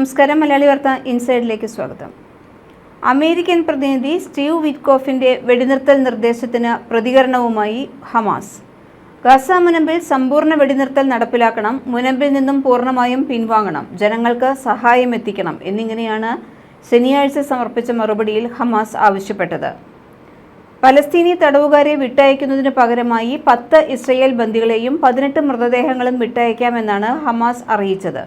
നമസ്കാരം മലയാളി വാർത്ത ഇൻസൈഡിലേക്ക് സ്വാഗതം. അമേരിക്കൻ പ്രതിനിധി സ്റ്റീവ് വിറ്റ്കോഫിന്റെ വെടിനിർത്തൽ നിർദ്ദേശത്തിന് പ്രതികരണവുമായി ഹമാസ്. ഗസ മുനമ്പിൽ സമ്പൂർണ വെടിനിർത്തൽ നടപ്പിലാക്കണം മുനമ്പിൽ നിന്നും പൂർണമായും പിൻവാങ്ങണം ജനങ്ങൾക്ക് സഹായം എത്തിക്കണം എന്നിങ്ങനെയാണ് ശനിയാഴ്ച സമർപ്പിച്ച മറുപടിയിൽ ഹമാസ് ആവശ്യപ്പെട്ടത്. പലസ്തീനി തടവുകാരെ വിട്ടയക്കുന്നതിന് പകരമായി പത്ത് ഇസ്രയേൽ ബന്ദികളെയും പതിനെട്ട് മൃതദേഹങ്ങളും വിട്ടയക്കാമെന്നാണ് ഹമാസ് അറിയിച്ചത്.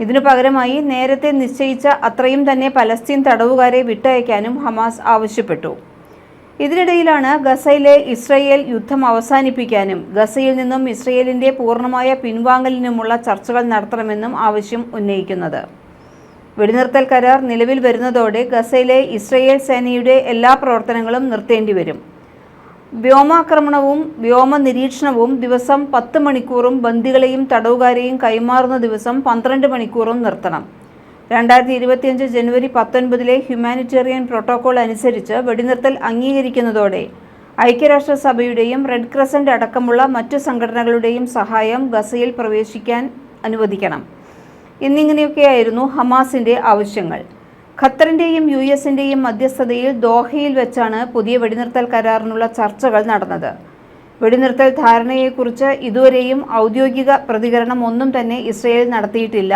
ഇതിനു പകരമായി നേരത്തെ നിശ്ചയിച്ച അത്രയും തന്നെ പലസ്തീൻ തടവുകാരെ വിട്ടയക്കാനും ഹമാസ് ആവശ്യപ്പെട്ടു. ഇതിനിടയിലാണ് ഗസയിലെ ഇസ്രയേൽ യുദ്ധം അവസാനിപ്പിക്കാനും ഗസയിൽ നിന്നും ഇസ്രയേലിന്റെ പൂർണമായ പിൻവാങ്ങലിനുമുള്ള ചർച്ചകൾ നടത്തണമെന്നും ആവശ്യം ഉന്നയിക്കുന്നത്. വെടിനിർത്തൽ കരാർ നിലവിൽ വരുന്നതോടെ ഗസയിലെ ഇസ്രയേൽ സേനയുടെ എല്ലാ പ്രവർത്തനങ്ങളും നിർത്തേണ്ടി വരും വ്യോമാക്രമണവും വ്യോമ നിരീക്ഷണവും ദിവസം പത്ത് മണിക്കൂറും ബന്ദികളെയും തടവുകാരെയും കൈമാറുന്ന ദിവസം പന്ത്രണ്ട് മണിക്കൂറും നിർത്തണം. രണ്ടായിരത്തി ഇരുപത്തിയഞ്ച് ജനുവരി പത്തൊൻപതിലെ ഹ്യൂമാനിറ്റേറിയൻ പ്രോട്ടോകോൾ അനുസരിച്ച് വെടിനിർത്തൽ അംഗീകരിക്കുന്നതോടെ ഐക്യരാഷ്ട്രസഭയുടെയും റെഡ് ക്രസന്റ് അടക്കമുള്ള മറ്റു സംഘടനകളുടെയും സഹായം ഗസയിൽ പ്രവേശിക്കാൻ അനുവദിക്കണം. എന്നിങ്ങനെയൊക്കെയായിരുന്നു ഹമാസിന്റെ ആവശ്യങ്ങൾ. ഖത്തറിന്റെയും യു എസിന്റെയും മധ്യസ്ഥതയിൽ ദോഹയിൽ വെച്ചാണ് പുതിയ വെടിനിർത്തൽ കരാറിനുള്ള ചർച്ചകൾ നടന്നത്. വെടിനിർത്തൽ ധാരണയെക്കുറിച്ച് ഇതുവരെയും ഔദ്യോഗിക പ്രതികരണം ഒന്നും തന്നെ ഇസ്രയേൽ നടത്തിയിട്ടില്ല.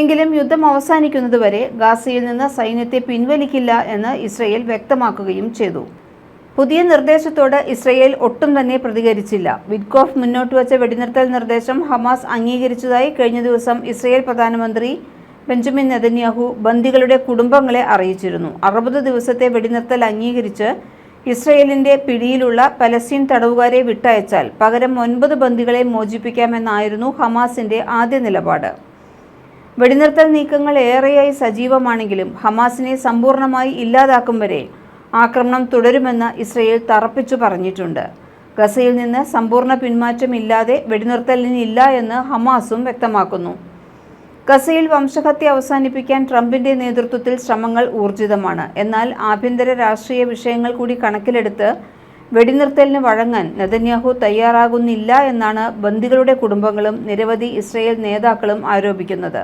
എങ്കിലും യുദ്ധം അവസാനിക്കുന്നതുവരെ ഗാസയിൽ നിന്ന് സൈന്യത്തെ പിൻവലിക്കില്ല എന്ന് ഇസ്രയേൽ വ്യക്തമാക്കുകയും ചെയ്തു. പുതിയ നിർദ്ദേശത്തോട് ഇസ്രയേൽ ഒട്ടും തന്നെ പ്രതികരിച്ചില്ല. വിഡ്കോഫ് മുന്നോട്ട് വച്ച വെടിനിർത്തൽ നിർദ്ദേശം ഹമാസ് അംഗീകരിച്ചതായി കഴിഞ്ഞ ദിവസം ഇസ്രയേൽ പ്രധാനമന്ത്രി ബെഞ്ചമിൻ നെതന്യാഹു ബന്ദികളുടെ കുടുംബങ്ങളെ അറിയിച്ചിരുന്നു. അറുപത് ദിവസത്തെ വെടിനിർത്തൽ അംഗീകരിച്ച് ഇസ്രയേലിന്റെ പിടിയിലുള്ള പലസ്തീൻ തടവുകാരെ വിട്ടയച്ചാൽ പകരം ഒൻപത് ബന്ദികളെ മോചിപ്പിക്കാമെന്നായിരുന്നു ഹമാസിന്റെ ആദ്യ നിലപാട്. വെടിനിർത്തൽ നീക്കങ്ങൾ ഏറെയായി സജീവമാണെങ്കിലും ഹമാസിനെ സമ്പൂർണമായി ഇല്ലാതാക്കും വരെ ആക്രമണം തുടരുമെന്ന് ഇസ്രയേൽ തറപ്പിച്ചു പറഞ്ഞിട്ടുണ്ട്. ഗസയിൽ നിന്ന് സമ്പൂർണ പിന്മാറ്റം ഇല്ലാതെ വെടിനിർത്തലിനില്ല എന്ന് ഹമാസും വ്യക്തമാക്കുന്നു. ഗസയിൽ വംശഹത്യ അവസാനിപ്പിക്കാൻ ട്രംപിന്റെ നേതൃത്വത്തിൽ ശ്രമങ്ങൾ ഊർജിതമാണ്. എന്നാൽ ആഭ്യന്തര രാഷ്ട്രീയ വിഷയങ്ങൾ കൂടി കണക്കിലെടുത്ത് വെടിനിർത്തലിന് വഴങ്ങാൻ നെതന്യാഹു തയ്യാറാകുന്നില്ല എന്നാണ് ബന്ദികളുടെ കുടുംബങ്ങളും നിരവധി ഇസ്രയേൽ നേതാക്കളും ആരോപിക്കുന്നത്.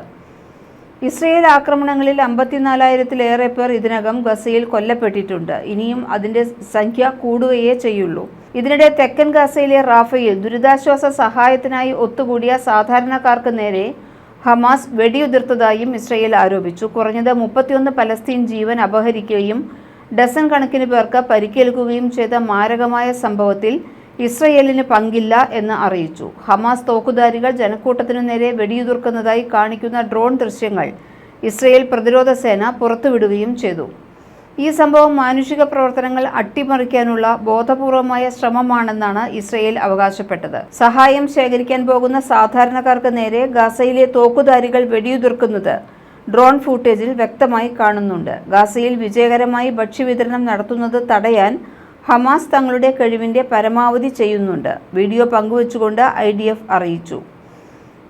ഇസ്രയേൽ ആക്രമണങ്ങളിൽ അമ്പത്തിനാലായിരത്തിലേറെ പേർ ഇതിനകം ഗസയിൽ കൊല്ലപ്പെട്ടിട്ടുണ്ട്. ഇനിയും അതിന്റെ സംഖ്യ കൂടുകയേ ചെയ്യുള്ളൂ. ഇതിനിടെ തെക്കൻ ഗസയിലെ റാഫയിൽ ദുരിതാശ്വാസ സഹായത്തിനായി ഒത്തുകൂടിയ സാധാരണക്കാർക്ക് നേരെ ഹമാസ് വെടിയുതിർത്തതായും ഇസ്രയേൽ ആരോപിച്ചു. കുറഞ്ഞത് മുപ്പത്തിയൊന്ന് പലസ്തീൻ ജീവൻ അപഹരിക്കുകയും ഡസൻ കണക്കിന് പേർക്ക് പരിക്കേൽക്കുകയും ചെയ്ത മാരകമായ സംഭവത്തിൽ ഇസ്രയേലിന് പങ്കില്ല എന്ന് അറിയിച്ചു. ഹമാസ് തോക്കുധാരികൾ ജനക്കൂട്ടത്തിനു നേരെ വെടിയുതിർക്കുന്നതായി കാണിക്കുന്ന ഡ്രോൺ ദൃശ്യങ്ങൾ ഇസ്രയേൽ പ്രതിരോധ സേന പുറത്തുവിടുകയും ചെയ്തു. ഈ സംഭവം മാനുഷിക പ്രവർത്തനങ്ങൾ അട്ടിമറിക്കാനുള്ള ബോധപൂർവമായ ശ്രമമാണെന്നാണ് ഇസ്രയേൽ അവകാശപ്പെട്ടത്. സഹായം ശേഖരിക്കാൻ പോകുന്ന സാധാരണക്കാർക്ക് നേരെ ഗാസയിലെ തോക്കുധാരികൾ വെടിയുതിർക്കുന്നത് ഡ്രോൺ ഫൂട്ടേജിൽ വ്യക്തമായി കാണുന്നുണ്ട്. ഗാസയിൽ വിജയകരമായി ഭക്ഷ്യവിതരണം നടത്തുന്നത് തടയാൻ ഹമാസ് തങ്ങളുടെ കഴിവിന്റെ പരമാവധി ചെയ്യുന്നുണ്ട്. വീഡിയോ പങ്കുവച്ചുകൊണ്ട് ഐ ഡി എഫ് അറിയിച്ചു.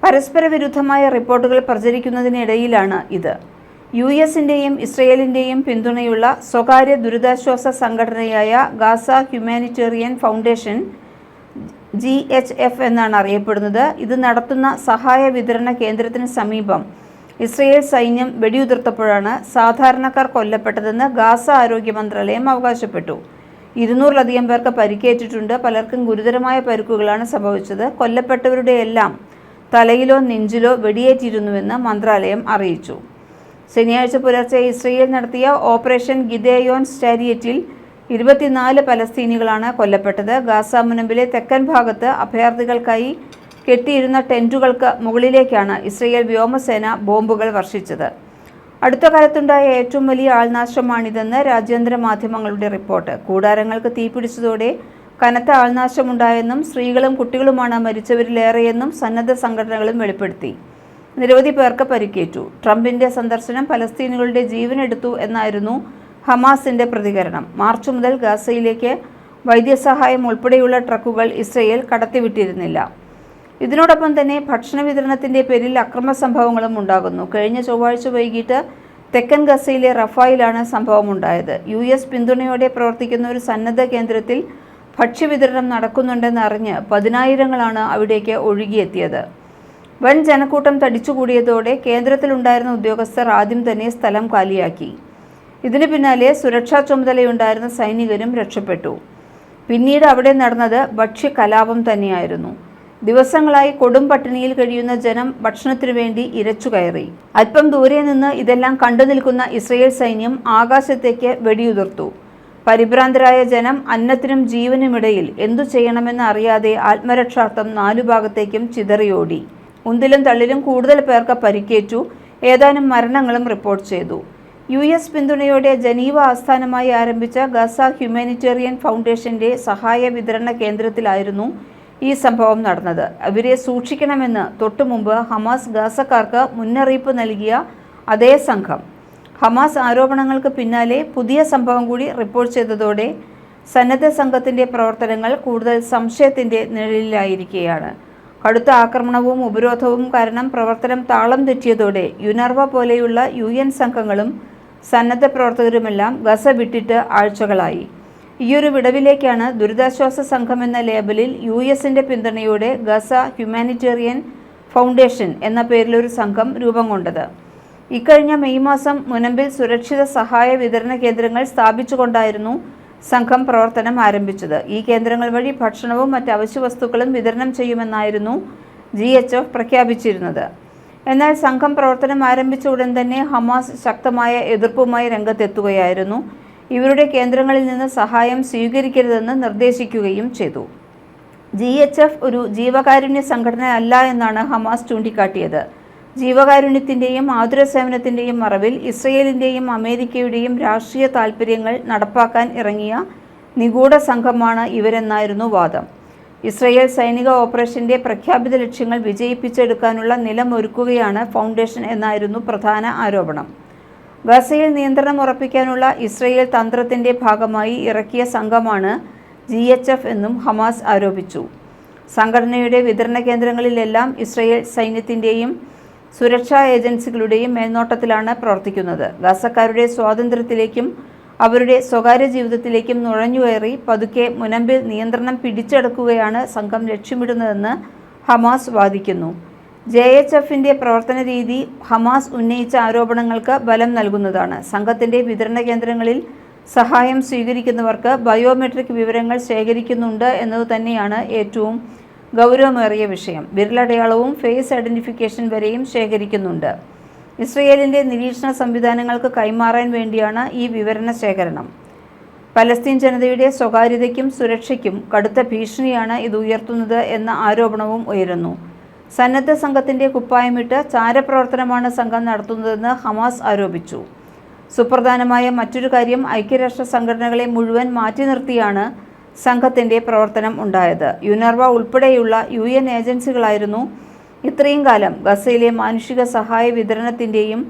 പരസ്പര വിരുദ്ധമായ റിപ്പോർട്ടുകൾ പ്രചരിക്കുന്നതിനിടയിലാണ് ഇത്. യു എസിന്റെയും ഇസ്രയേലിന്റെയും പിന്തുണയുള്ള സ്വകാര്യ ദുരിതാശ്വാസ സംഘടനയായ Gaza humanitarian foundation G H F എന്നാണ് അറിയപ്പെടുന്നത്. ഇത് നടത്തുന്ന സഹായ വിതരണ കേന്ദ്രത്തിന് സമീപം ഇസ്രയേൽ സൈന്യം വെടിയുതിർത്തപ്പോഴാണ് സാധാരണക്കാർ കൊല്ലപ്പെട്ടതെന്ന് ഗാസ ആരോഗ്യ മന്ത്രാലയം അവകാശപ്പെട്ടു. ഇരുന്നൂറിലധികം പേർക്ക് പരിക്കേറ്റിട്ടുണ്ട്. പലർക്കും ഗുരുതരമായ പരുക്കുകളാണ് സംഭവിച്ചത്. കൊല്ലപ്പെട്ടവരുടെ എല്ലാം തലയിലോ നെഞ്ചിലോ വെടിയേറ്റിരുന്നുവെന്ന് മന്ത്രാലയം അറിയിച്ചു. ശനിയാഴ്ച പുലർച്ചെ ഇസ്രയേൽ നടത്തിയ ഓപ്പറേഷൻ ഗിദേയോൻ സ്റ്റാരിയറ്റിൽ ഇരുപത്തിനാല് പലസ്തീനികളാണ് കൊല്ലപ്പെട്ടത്. ഗാസ മുനമ്പിലെ തെക്കൻ ഭാഗത്ത് അഭയാർത്ഥികൾക്കായി കെട്ടിയിരുന്ന ടെന്റുകൾക്ക് മുകളിലേക്കാണ് ഇസ്രയേൽ വ്യോമസേന ബോംബുകൾ വർഷിച്ചത്. അടുത്ത കാലത്തുണ്ടായ ഏറ്റവും വലിയ ആൾനാശമാണിതെന്ന് രാജ്യാന്തര മാധ്യമങ്ങളുടെ റിപ്പോർട്ട്. കൂടാരങ്ങൾക്ക് തീപിടിച്ചതോടെ കനത്ത ആൾനാശമുണ്ടായെന്നും സ്ത്രീകളും കുട്ടികളുമാണ് മരിച്ചവരിലേറെയെന്നും സന്നദ്ധ സംഘടനകളും വെളിപ്പെടുത്തി. നിരവധി പേർക്ക് പരിക്കേറ്റു. ട്രംപിന്റെ സന്ദർശനം പലസ്തീനുകളുടെ ജീവനെടുത്തു എന്നായിരുന്നു ഹമാസിന്റെ പ്രതികരണം. മാർച്ച് മുതൽ ഗാസയിലേക്ക് വൈദ്യസഹായം ഉൾപ്പെടെയുള്ള ട്രക്കുകൾ ഇസ്രയേൽ കടത്തിവിട്ടിരുന്നില്ല. ഇതിനോടൊപ്പം തന്നെ ഭക്ഷണ വിതരണത്തിന്റെ പേരിൽ അക്രമ സംഭവങ്ങളും ഉണ്ടാകുന്നു. കഴിഞ്ഞ ചൊവ്വാഴ്ച വൈകിട്ട് തെക്കൻ ഗസയിലെ റഫായിലാണ് സംഭവമുണ്ടായത്. യു എസ് പിന്തുണയോടെ പ്രവർത്തിക്കുന്ന ഒരു സന്നദ്ധ കേന്ദ്രത്തിൽ ഭക്ഷ്യവിതരണം നടക്കുന്നുണ്ടെന്ന് അറിഞ്ഞ് പതിനായിരങ്ങളാണ് അവിടേക്ക് ഒഴുകിയെത്തിയത്. വൻ ജനക്കൂട്ടം തടിച്ചുകൂടിയതോടെ കേന്ദ്രത്തിലുണ്ടായിരുന്ന ഉദ്യോഗസ്ഥർ ആദ്യം തന്നെ സ്ഥലം കാലിയാക്കി. ഇതിനു പിന്നാലെ സുരക്ഷാ ചുമതലയുണ്ടായിരുന്ന സൈനികരും രക്ഷപ്പെട്ടു. പിന്നീട് അവിടെ നടന്നത് ഭക്ഷ്യ കലാപം തന്നെയായിരുന്നു. ദിവസങ്ങളായി കൊടും പട്ടിണിയിൽ കഴിയുന്ന ജനം ഭക്ഷണത്തിനു വേണ്ടി ഇരച്ചു കയറി. അല്പം ദൂരെ നിന്ന് ഇതെല്ലാം കണ്ടു നിൽക്കുന്ന ഇസ്രയേൽ സൈന്യം ആകാശത്തേക്ക് വെടിയുതിർത്തു. പരിഭ്രാന്തരായ ജനം അന്നത്തിനും ജീവനുമിടയിൽ എന്തു ചെയ്യണമെന്ന് അറിയാതെ ആത്മരക്ഷാർത്ഥം നാലു ഭാഗത്തേക്കും ചിതറിയോടി. ഉന്തിലും തള്ളിലും കൂടുതൽ പേർക്ക് പരിക്കേറ്റു. ഏതാനും മരണങ്ങളും റിപ്പോർട്ട് ചെയ്തു. യു എസ് പിന്തുണയോടെ ജനീവ ആസ്ഥാനമായി ആരംഭിച്ച ഗസ ഹ്യൂമാനിറ്റേറിയൻ ഫൗണ്ടേഷന്റെ സഹായ വിതരണ കേന്ദ്രത്തിലായിരുന്നു ഈ സംഭവം നടന്നത്. അവരെ സൂക്ഷിക്കണമെന്ന് തൊട്ടുമുമ്പ് ഹമാസ് ഗാസക്കാർക്ക് മുന്നറിയിപ്പ് നൽകിയ അതേ സംഘം. ഹമാസ് ആരോപണങ്ങൾക്ക് പിന്നാലെ പുതിയ സംഭവം കൂടി റിപ്പോർട്ട് ചെയ്തതോടെ സന്നദ്ധ സംഘത്തിന്റെ പ്രവർത്തനങ്ങൾ കൂടുതൽ സംശയത്തിന്റെ നിഴലിലായിരിക്കുകയാണ്. കടുത്ത ആക്രമണവും ഉപരോധവും കാരണം പ്രവർത്തനം താളം തെറ്റിയതോടെ യുനർവ പോലെയുള്ള യു എൻ സംഘങ്ങളും സന്നദ്ധ പ്രവർത്തകരുമെല്ലാം ഗസ വിട്ടിട്ട് ആഴ്ചകളായി. ഈയൊരു വിടവിലേക്കാണ് ദുരിതാശ്വാസ സംഘം എന്ന ലേബലിൽ യു എസിന്റെ പിന്തുണയോടെ ഗസ ഹ്യൂമാനിറ്റേറിയൻ ഫൗണ്ടേഷൻ എന്ന പേരിലൊരു സംഘം രൂപം കൊണ്ടത്. ഇക്കഴിഞ്ഞ മെയ് മാസം മുനമ്പിൽ സുരക്ഷിത സഹായ വിതരണ കേന്ദ്രങ്ങൾ സ്ഥാപിച്ചുകൊണ്ടായിരുന്നു സംഘം പ്രവർത്തനം ആരംഭിച്ചത്. ഈ കേന്ദ്രങ്ങൾ വഴി ഭക്ഷണവും മറ്റ് അവശ്യ വസ്തുക്കളും വിതരണം ചെയ്യുമെന്നായിരുന്നു ജി എച്ച് എഫ് പ്രഖ്യാപിച്ചിരുന്നത്. എന്നാൽ സംഘം പ്രവർത്തനം ആരംഭിച്ച ഉടൻ തന്നെ ഹമാസ് ശക്തമായ എതിർപ്പുമായി രംഗത്തെത്തുകയായിരുന്നു. ഇവരുടെ കേന്ദ്രങ്ങളിൽ നിന്ന് സഹായം സ്വീകരിക്കരുതെന്ന് നിർദ്ദേശിക്കുകയും ചെയ്തു. ജി എച്ച് എഫ് ഒരു ജീവകാരുണ്യ സംഘടന അല്ല എന്നാണ് ഹമാസ് ചൂണ്ടിക്കാട്ടിയത്. ജീവകാരുണ്യത്തിന്റെയും ആതുര സേവനത്തിന്റെയും മറവിൽ ഇസ്രയേലിന്റെയും അമേരിക്കയുടെയും രാഷ്ട്രീയ താൽപ്പര്യങ്ങൾ നടപ്പാക്കാൻ ഇറങ്ങിയ നിഗൂഢ സംഘമാണ് ഇവരെന്നായിരുന്നു വാദം. ഇസ്രയേൽ സൈനിക ഓപ്പറേഷന്റെ പ്രഖ്യാപിത ലക്ഷ്യങ്ങൾ വിജയിപ്പിച്ചെടുക്കാനുള്ള നിലമൊരുക്കുകയാണ് ഫൗണ്ടേഷൻ എന്നായിരുന്നു പ്രധാന ആരോപണം. ഗസയിൽ നിയന്ത്രണം ഉറപ്പിക്കാനുള്ള ഇസ്രയേൽ തന്ത്രത്തിന്റെ ഭാഗമായി ഇറക്കിയ സംഘമാണ് ജി എച്ച് എഫ് എന്നും ഹമാസ് ആരോപിച്ചു. സംഘടനയുടെ വിതരണ കേന്ദ്രങ്ങളിലെല്ലാം ഇസ്രയേൽ സൈന്യത്തിന്റെയും സുരക്ഷാ ഏജൻസികളുടെയും മേൽനോട്ടത്തിലാണ് പ്രവർത്തിക്കുന്നത്. ഗസക്കാരുടെ സ്വാതന്ത്ര്യത്തിലേക്കും അവരുടെ സ്വകാര്യ ജീവിതത്തിലേക്കും നുഴഞ്ഞുകയറി പതുക്കെ മുനമ്പിൽ നിയന്ത്രണം പിടിച്ചെടുക്കുകയാണ് സംഘം ലക്ഷ്യമിടുന്നതെന്ന് ഹമാസ് വാദിക്കുന്നു. ജെ എച്ച് എഫിന്റെ പ്രവർത്തന രീതി ഹമാസ് ഉന്നയിച്ച ആരോപണങ്ങൾക്ക് ബലം നൽകുന്നതാണ്. സംഘത്തിന്റെ വിതരണ കേന്ദ്രങ്ങളിൽ സഹായം സ്വീകരിക്കുന്നവർക്ക് ബയോമെട്രിക് വിവരങ്ങൾ ശേഖരിക്കുന്നുണ്ട് എന്നത് തന്നെയാണ് ഏറ്റവും ഗൗരവമേറിയ വിഷയം. വിരലടയാളവും ഫേസ് ഐഡന്റിഫിക്കേഷൻ വരെയും ശേഖരിക്കുന്നുണ്ട്. ഇസ്രയേലിന്റെ നിരീക്ഷണ സംവിധാനങ്ങൾക്ക് കൈമാറാൻ വേണ്ടിയാണ് ഈ വിവരണ ശേഖരണം. പലസ്തീൻ ജനതയുടെ സ്വകാര്യതയ്ക്കും സുരക്ഷയ്ക്കും കടുത്ത ഭീഷണിയാണ് ഇത് ഉയർത്തുന്നത് എന്ന ആരോപണവും ഉയരുന്നു. സന്നദ്ധ സംഘത്തിന്റെ കുപ്പായമിട്ട് ചാരപ്രവർത്തനമാണ് സംഘം നടത്തുന്നതെന്ന് ഹമാസ് ആരോപിച്ചു. സുപ്രധാനമായ മറ്റൊരു കാര്യം ഐക്യരാഷ്ട്ര സംഘടനകളെ മുഴുവൻ മാറ്റി നിർത്തിയാണ് സംഘത്തിന്റെ പ്രവർത്തനം ഉണ്ടായത്. യുനർവ ഉൾപ്പെടെയുള്ള യു എൻ ഏജൻസികളായിരുന്നു ഇത്രയും കാലം ഗസയിലെ മാനുഷിക സഹായ വിതരണത്തിന്റെയും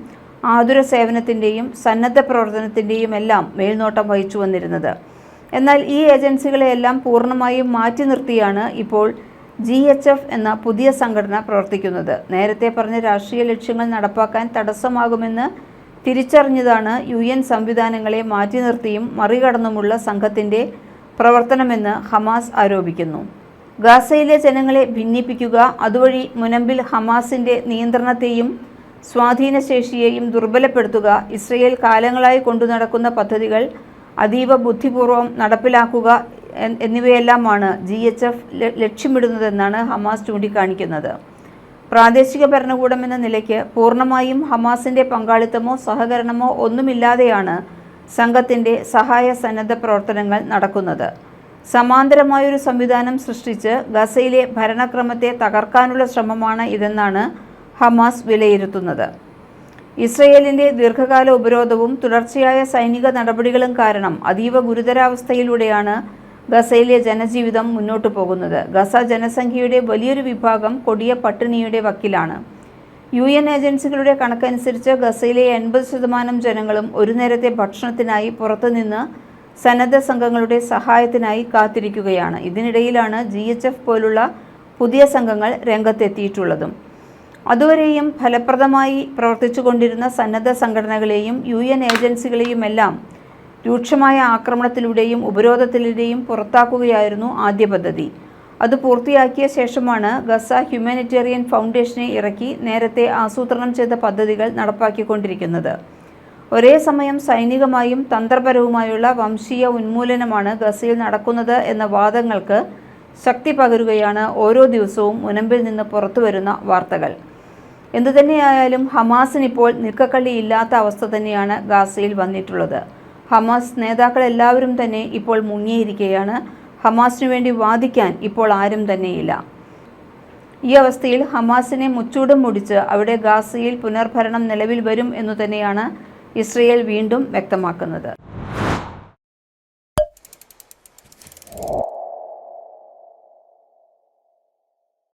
ആതുര സേവനത്തിന്റെയും സന്നദ്ധ പ്രവർത്തനത്തിന്റെയും എല്ലാം മേൽനോട്ടം വഹിച്ചു വന്നിരുന്നത്. എന്നാൽ ഈ ഏജൻസികളെയെല്ലാം പൂർണമായും മാറ്റി നിർത്തിയാണ് ഇപ്പോൾ ജി എച്ച് എഫ് എന്ന പുതിയ സംഘടന പ്രവർത്തിക്കുന്നത്. നേരത്തെ പറഞ്ഞ രാഷ്ട്രീയ ലക്ഷ്യങ്ങൾ നടപ്പാക്കാൻ തടസ്സമാകുമെന്ന് തിരിച്ചറിഞ്ഞതാണ് യു എൻ സംവിധാനങ്ങളെ മാറ്റി നിർത്തിയും മറികടന്നുമുള്ള സംഘത്തിന്റെ പ്രവർത്തനമെന്ന് ഹമാസ് ആരോപിക്കുന്നു. ഗാസയിലെ ജനങ്ങളെ ഭിന്നിപ്പിക്കുക അതുവഴി മുനമ്പിൽ ഹമാസിന്റെ നിയന്ത്രണത്തെയും സ്വാധീനശേഷിയെയും ദുർബലപ്പെടുത്തുക ഇസ്രയേൽ കാലങ്ങളായി കൊണ്ടു നടക്കുന്ന പദ്ധതികൾ അതീവ ബുദ്ധിപൂർവം നടപ്പിലാക്കുക എന്നിവയെല്ലാമാണ് ജി എച്ച് എഫ് ലക്ഷ്യമിടുന്നതെന്നാണ് ഹമാസ് ചൂണ്ടിക്കാണിക്കുന്നത്. പ്രാദേശിക ഭരണകൂടം എന്ന നിലയ്ക്ക് പൂർണമായും ഹമാസിന്റെ പങ്കാളിത്തമോ സഹകരണമോ ഒന്നുമില്ലാതെയാണ് സംഘത്തിന്റെ സഹായ സന്നദ്ധ പ്രവർത്തനങ്ങൾ നടക്കുന്നത്. സമാന്തരമായൊരു സംവിധാനം സൃഷ്ടിച്ച് ഗസയിലെ ഭരണക്രമത്തെ തകർക്കാനുള്ള ശ്രമമാണ് ഇതെന്നാണ് ഹമാസ് വിലയിരുത്തുന്നത്. ഇസ്രയേലിന്റെ ദീർഘകാല ഉപരോധവും തുടർച്ചയായ സൈനിക നടപടികളും കാരണം അതീവ ഗുരുതരാവസ്ഥയിലൂടെയാണ് ഗസയിലെ ജനജീവിതം മുന്നോട്ടു പോകുന്നത്. ഗസ ജനസംഖ്യയുടെ വലിയൊരു വിഭാഗം കൊടിയ പട്ടിണിയുടെ വക്കിലാണ്. യു എൻ ഏജൻസികളുടെ കണക്കനുസരിച്ച് ഗസയിലെ എൺപത് ശതമാനം ജനങ്ങളും ഒരു നേരത്തെ ഭക്ഷണത്തിനായി പുറത്തുനിന്ന് സന്നദ്ധ സംഘങ്ങളുടെ സഹായത്തിനായി കാത്തിരിക്കുകയാണ്. ഇതിനിടയിലാണ് ജി എച്ച് എഫ് പോലുള്ള പുതിയ സംഘങ്ങൾ രംഗത്തെത്തിയിട്ടുള്ളതും. അതുവരെയും ഫലപ്രദമായി പ്രവർത്തിച്ചുകൊണ്ടിരുന്ന സന്നദ്ധ സംഘടനകളെയും യു എൻ ഏജൻസികളെയുമെല്ലാം രൂക്ഷമായ ആക്രമണത്തിലൂടെയും ഉപരോധത്തിലൂടെയും പുറത്താക്കുകയായിരുന്നു ആദ്യ പദ്ധതി. അത് പൂർത്തിയാക്കിയ ശേഷമാണ് ഗസ ഹ്യൂമാനിറ്റേറിയൻ ഫൗണ്ടേഷനെ ഇറക്കി നേരത്തെ ആസൂത്രണം ചെയ്ത പദ്ധതികൾ നടപ്പാക്കിക്കൊണ്ടിരിക്കുന്നത്. ഒരേ സമയം സൈനികമായും തന്ത്രപരവുമായുള്ള വംശീയ ഉന്മൂലനമാണ് ഗസയിൽ നടക്കുന്നത് എന്ന വാദങ്ങൾക്ക് ശക്തി പകരുകയാണ് ഓരോ ദിവസവും മുനമ്പിൽ നിന്ന് പുറത്തുവരുന്ന വാർത്തകൾ. എന്തുതന്നെയായാലും ഹമാസിനിപ്പോൾ നിൽക്കക്കള്ളിയില്ലാത്ത അവസ്ഥ തന്നെയാണ് ഗാസയിൽ വന്നിട്ടുള്ളത്. ഹമാസ് നേതാക്കളെല്ലാവരും തന്നെ ഇപ്പോൾ മുങ്ങിയിരിക്കുകയാണ്. ഹമാസിനു വേണ്ടി വാദിക്കാൻ ഇപ്പോൾ ആരും തന്നെയില്ല. ഈ അവസ്ഥയിൽ ഹമാസിനെ മുച്ചൂടും മുടിച്ച് അവിടെ ഗാസയിൽ പുനർഭരണം നിലവിൽ വരും എന്നു തന്നെയാണ് ഇസ്രയേൽ വീണ്ടും വ്യക്തമാക്കുന്നത്.